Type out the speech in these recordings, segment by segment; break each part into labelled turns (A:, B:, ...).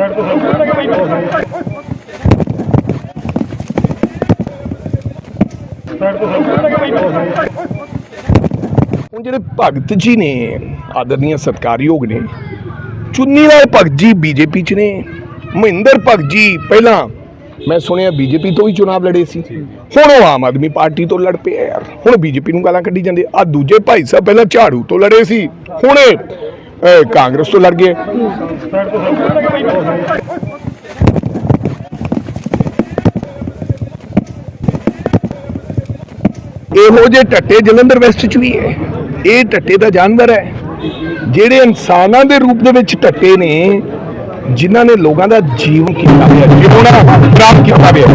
A: ਹੁਣ ਜਿਹੜੇ ਭਗਤ ਜੀ ਨੇ ਆਦਰਨੀय ਸਤਕਾਰਯੋਗ ਨੇ, ਚੁੰਨੀ ਲਾਲ ਭਗਤ ਜੀ ਬੀਜੇਪੀ ਚ ਨੇ, ਮਹਿੰਦਰ ਭਗਤ ਜੀ ਪਹਿਲਾਂ ਮੈਂ ਸੁਣਿਆ ਬੀਜੇਪੀ ਤੋਂ ਹੀ ਚੁਣਾਵ ਲੜੇ ਸੀ, ਹੁਣ ਉਹ ਆਮ ਆਦਮੀ ਪਾਰਟੀ ਤੋਂ ਲੜ ਪਏ ਯਾਰ। ਹੁਣ ਬੀਜੇਪੀ ਨੂੰ ਗਾਲਾਂ ਕੱਢੀ ਜਾਂਦੇ ਆ। ਦੂਜੇ ਭਾਈ ਸਾਹਿਬ ਪਹਿਲਾਂ ਝਾੜੂ ਤੋਂ ਲੜੇ ਸੀ, ਹੁਣ ਕਾਂਗਰਸ ਤੋਂ ਲੜ ਗਏ। ਇਹੋ ਜਿਹੇ ਟੱਟੇ ਜਲੰਧਰ ਵੈਸਟ ਚ ਵੀ ਹੈ। ਇਹ ਟੱਟੇ ਦਾ ਜਾਨਵਰ ਹੈ। ਜਿਹੜੇ ਇਨਸਾਨਾਂ ਦੇ ਰੂਪ ਦੇ ਵਿੱਚ ਟੱਟੇ ਨੇ, ਜਿਨ੍ਹਾਂ ਨੇ ਲੋਕਾਂ ਦਾ ਜੀਵਨ ਕੀਤਾ ਹੋਇਆ ਜਿਉਣਾ ਪ੍ਰਾਪਤ ਕੀਤਾ ਹੋਇਆ।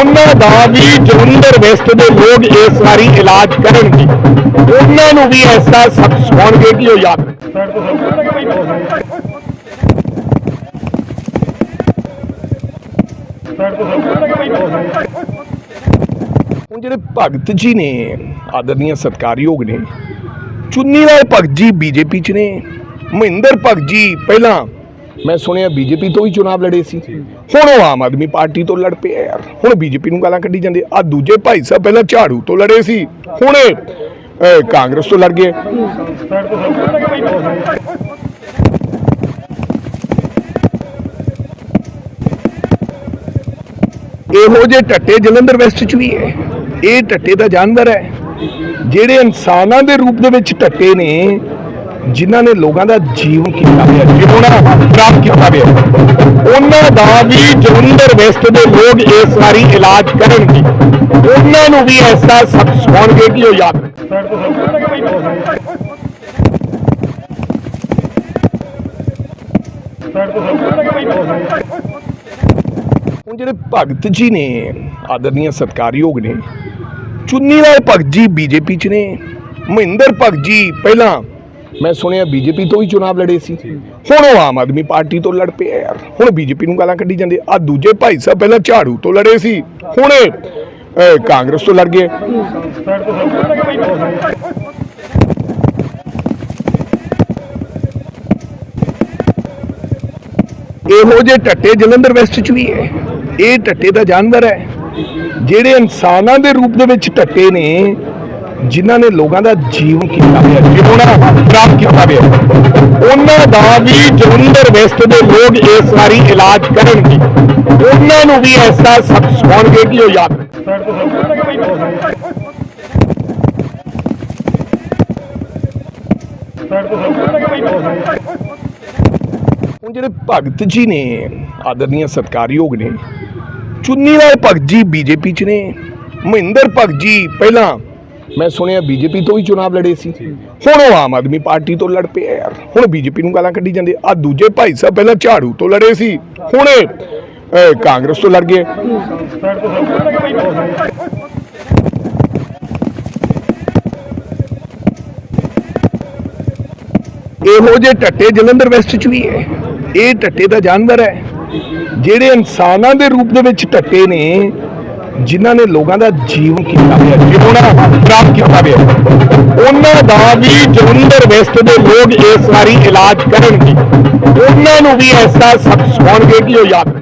A: ਉਹਨਾਂ ਦਾ ਵੀ ਜਲੰਧਰ ਵੈਸਟ ਦੇ ਲੋਕ ਇਸ ਵਾਰੀ ਇਲਾਜ ਕਰਨਗੇ। ਉਹਨਾਂ ਨੂੰ ਵੀ ਐਸਾ ਸਖਤ ਸਿਖਾਉਣਗੇ ਕਿ ਉਹ ਯਾਦ ਰੱਖਣ। ਹੁਣ ਜਿਹੜੇ ਭਗਤ ਜੀ ਨੇ ਆਦਰਨੀय ਸਤਕਾਰਯੋਗ ਨੇ ਚੁੰਨੀ ਲਾਲ ਭਗਤ ਜੀ ਬੀਜੇਪੀ ਚ ਨੇ, ਮਹਿੰਦਰ ਭਗਤ ਜੀ ਪਹਿਲਾਂ ਮੈਂ ਸੁਣਿਆ ਬੀਜੇਪੀ ਤੋਂ ਹੀ ਚੁਣਾਵ ਲੜੇ ਸੀ, ਹੁਣ ਉਹ ਆਮ ਆਦਮੀ ਪਾਰਟੀ ਤੋਂ ਲੜ ਪਏ ਯਾਰ। ਹੁਣ ਬੀਜੇਪੀ ਨੂੰ ਗਾਲਾਂ ਕੱਢੀ ਜਾਂਦੇ ਆ। ਦੂਜੇ ਭਾਈ ਸਾਹਿਬ ਪਹਿਲਾਂ ਝਾੜੂ ਤੋਂ ਲੜੇ ਸੀ, ਹੁਣ ਕਾਂਗਰਸ ਤੋਂ ਲੜ ਗਏ। ਇਹੋ ਜਿਹੇ ਟੱਟੇ ਜਲੰਧਰ ਵੈਸਟ ਚ ਵੀ ਹੈ। ਇਹ ਟੱਟੇ ਦਾ ਜਾਨਵਰ ਹੈ। ਜਿਹੜੇ ਇਨਸਾਨਾਂ ਦੇ ਰੂਪ ਦੇ ਵਿੱਚ ਟੱਟੇ ਨੇ, ਜਿਨ੍ਹਾਂ ਨੇ ਲੋਕਾਂ ਦਾ ਜੀਵਨ ਕੀਤਾ ਹੋਇਆ ਜਿਉਣਾ ਪ੍ਰਾਪਤ ਕੀਤਾ ਹੋਇਆ, ਉਹਨਾਂ ਦਾ ਵੀ ਜਲੰਧਰ ਵੈਸਟ ਦੇ ਲੋਕ ਇਸ ਵਾਰੀ ਇਲਾਜ ਕਰਨਗੇ। ਉਹਨਾਂ ਨੂੰ ਵੀ ਐਸਾ ਸਖਤ ਸਿਖਾਉਣਗੇ ਕਿ ਉਹ ਯਾਦ ਰੱਖਣ। ਹੁਣ ਜਿਹੜੇ ਭਗਤ ਜੀ ਨੇ ਆਦਰਨੀय ਸਤਕਾਰਯੋਗ ਨੇ, ਚੁੰਨੀ ਲਾਲ ਭਗਤ ਜੀ ਬੀਜੇਪੀ ਚ ਨੇ, ਮਹਿੰਦਰ ਭਗਤ ਜੀ ਪਹਿਲਾਂ ਮੈਂ ਸੁਣਿਆ ਬੀਜੇਪੀ ਤੋਂ ਹੀ ਚੁਣਾਵ ਲੜੇ ਸੀ। ਹੁਣ ਉਹ ਆਮ ਆਦਮੀ ਪਾਰਟੀ ਤੋਂ ਲੜ ਪਏ ਯਾਰ। ਹੁਣ ਬੀਜੇਪੀ ਨੂੰ ਗਾਲਾਂ ਕੱਢੀ ਜਾਂਦੇ ਆ। ਦੂਜੇ ਭਾਈ ਸਾਹਿਬ ਪਹਿਲਾਂ ਝਾੜੂ ਤੋਂ ਲੜੇ ਸੀ। ਹੁਣ ਕਾਂਗਰਸ ਤੋਂ ਲੜ ਗਏ। ਇਹੋ ਜਿਹੇ ਟੱਟੇ ਜਲੰਧਰ ਵੈਸਟ ਚ ਵੀ ਹੈ। ਇਹ ਟੱਟੇ ਦਾ ਜਾਨਵਰ ਹੈ। ਜਿਹੜੇ ਇਨਸਾਨਾਂ ਦੇ ਰੂਪ ਦੇ ਵਿੱਚ ਟੱਟੇ ਨੇ, ਜਿਨ੍ਹਾਂ ਨੇ ਲੋਕਾਂ ਦਾ ਜੀਵਨ ਕੀਤਾ ਹੋਇਆ ਜਿਉਣਾ ਪ੍ਰਾਪਤ ਕੀਤਾ ਹੋਇਆ। ਉਹਨਾਂ ਦਾ ਵੀ ਜਲੰਧਰ ਵੈਸਟ ਦੇ ਲੋਕ ਇਸ ਵਾਰੀ ਇਲਾਜ ਕਰਨਗੇ। ਉਹਨਾਂ ਨੂੰ ਵੀ ਐਸਾ ਸਖਤ ਸੁਣਗੇ ਕਿ ਉਹ ਯਾਦ ਹੁਣ ਜਿਹੜੇ ਭਗਤ ਜੀ ਨੇ ਆਦਰਨੀय ਸਤਕਾਰਯੋਗ ਨੇ, ਚੁੰਨੀ ਲਾਲ ਭਗਤ ਜੀ ਬੀਜੇਪੀ ਚ ਨੇ, ਮਹਿੰਦਰ ਭਗਤ ਜੀ ਪਹਿਲਾਂ ਮੈਂ ਸੁਣਿਆ ਬੀਜੇਪੀ ਤੋਂ ਹੀ ਚੁਣਾਵ ਲੜੇ ਸੀ, ਹੁਣ ਉਹ ਆਮ ਆਦਮੀ ਪਾਰਟੀ ਤੋਂ ਲੜ ਪਏ ਯਾਰ ਹੁਣ ਬੀਜੇਪੀ ਨੂੰ ਗਾਲਾਂ ਕੱਢੀ ਜਾਂਦੇ ਆ। ਦੂਜੇ ਭਾਈ ਸਾਹਿਬ ਪਹਿਲਾਂ ਝਾੜੂ ਤੋਂ ਲੜੇ ਸੀ, ਹੁਣ ਕਾਂਗਰਸ ਤੋਂ ਲੜ ਗਏ। ਇਹੋ ਜਿਹੇ ਟੱਟੇ ਜਲੰਧਰ ਵੈਸਟ ਚ ਵੀ ਹੈ। ਇਹ ਟੱਟੇ ਦਾ ਜਾਨਵਰ ਹੈ। ਜਿਹੜੇ ਇਨਸਾਨਾਂ ਦੇ ਰੂਪ ਦੇ ਵਿੱਚ ਟੱਟੇ ਨੇ, ਜਿਨ੍ਹਾਂ ਨੇ ਲੋਕਾਂ ਦਾ ਜੀਵਨ ਕੀਤਾ ਹੋਇਆ ਜਿਉਣਾ ਪ੍ਰਾਪਤ ਕੀਤਾ ਹੋਇਆ। ਉਹਨਾਂ ਦਾ ਵੀ ਜਲੰਧਰ ਵੈਸਟ ਦੇ ਲੋਕ ਇਸ ਵਾਰੀ ਇਲਾਜ ਕਰਨਗੇ। ਉਹਨਾਂ ਨੂੰ ਵੀ ਐਸਾ ਸਖਤ ਸਿਖਾਉਣਗੇ ਕਿ ਉਹ ਯਾਦ ਰੱਖਣ।